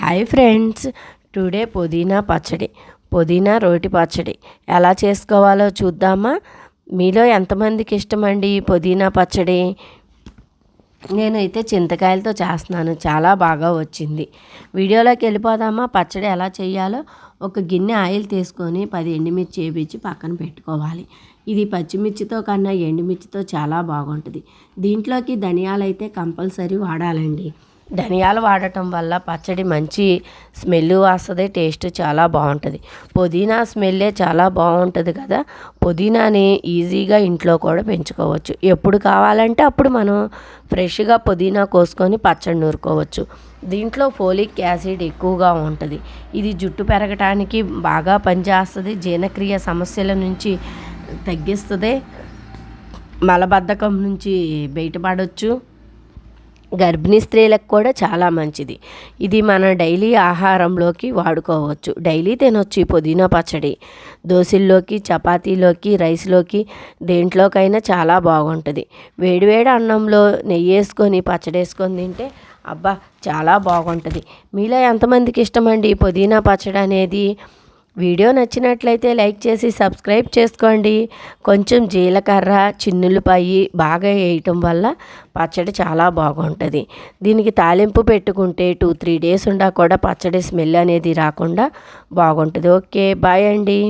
Hi friends today పుదీనా పచ్చడి పుదీనా రోటి పచ్చడి. ఎలా చేసుకోవాలో చూద్దామా? మీలో ఎంతమందికి ఇష్టమండి పుదీనా పచ్చడి? నేనైతే చింతకాయలతో చేస్తున్నాను చాలా బాగా వచ్చింది. వీడియోలోకి వెళ్ళిపోదామా? పచ్చడి ఎలా చేయాలో ఒక గిన్నె ఆయిల్ తీసుకొని పది ఎండుమిర్చి వేపించి పక్కన పెట్టుకోవాలి. ఇది పచ్చిమిర్చితో కన్నా ఎండుమిర్చితో చాలా బాగుంటుంది. దీంట్లోకి ధనియాలు అయితే కంపల్సరీ వాడాలండి. ధనియాలు వాడటం వల్ల పచ్చడి మంచి స్మెల్ వస్తుంది టేస్ట్ చాలా బాగుంటుంది. పుదీనా స్మెల్లే చాలా బాగుంటుంది కదా పుదీనాని ఈజీగా ఇంట్లో కూడా పెంచుకోవచ్చు. ఎప్పుడు కావాలంటే అప్పుడు మనం ఫ్రెష్గా పుదీనా కోసుకొని పచ్చడి నూరుకోవచ్చు. దీంట్లో ఫోలిక్ యాసిడ్ ఎక్కువగా ఉంటుంది. ఇది జుట్టు పెరగటానికి బాగా పనిచేస్తుంది జీర్ణక్రియ సమస్యల నుంచి తగ్గిస్తుంది మలబద్ధకం నుంచి బయటపడవచ్చు గర్భిణీ స్త్రీలకు కూడా చాలా మంచిది. ఇది మన డైలీ ఆహారంలోకి వాడుకోవచ్చు. డైలీ తినొచ్చు ఈ పుదీనా పచ్చడి. దోశల్లోకి చపాతీలోకి రైస్లోకి దేంట్లోకైనా చాలా బాగుంటుంది. వేడివేడి అన్నంలో నెయ్యి వేసుకొని పచ్చడి వేసుకొని తింటే అబ్బా చాలా బాగుంటుంది. మీలో ఎంతమందికి ఇష్టమండి పుదీనా పచ్చడి అనేది వీడియో నచ్చినట్లయితే లైక్ చేసి సబ్స్క్రైబ్ చేసుకోండి. కొంచెం జీలకర్ర చిన్నులపాయి బాగా వేయటం వల్ల పచ్చడి చాలా బాగుంటుంది. దీనికి తాలింపు పెట్టుకుంటే టూ త్రీ డేస్ ఉండా కూడా పచ్చడి స్మెల్ అనేది రాకుండా బాగుంటుంది. ఓకే బాయ్ అండి.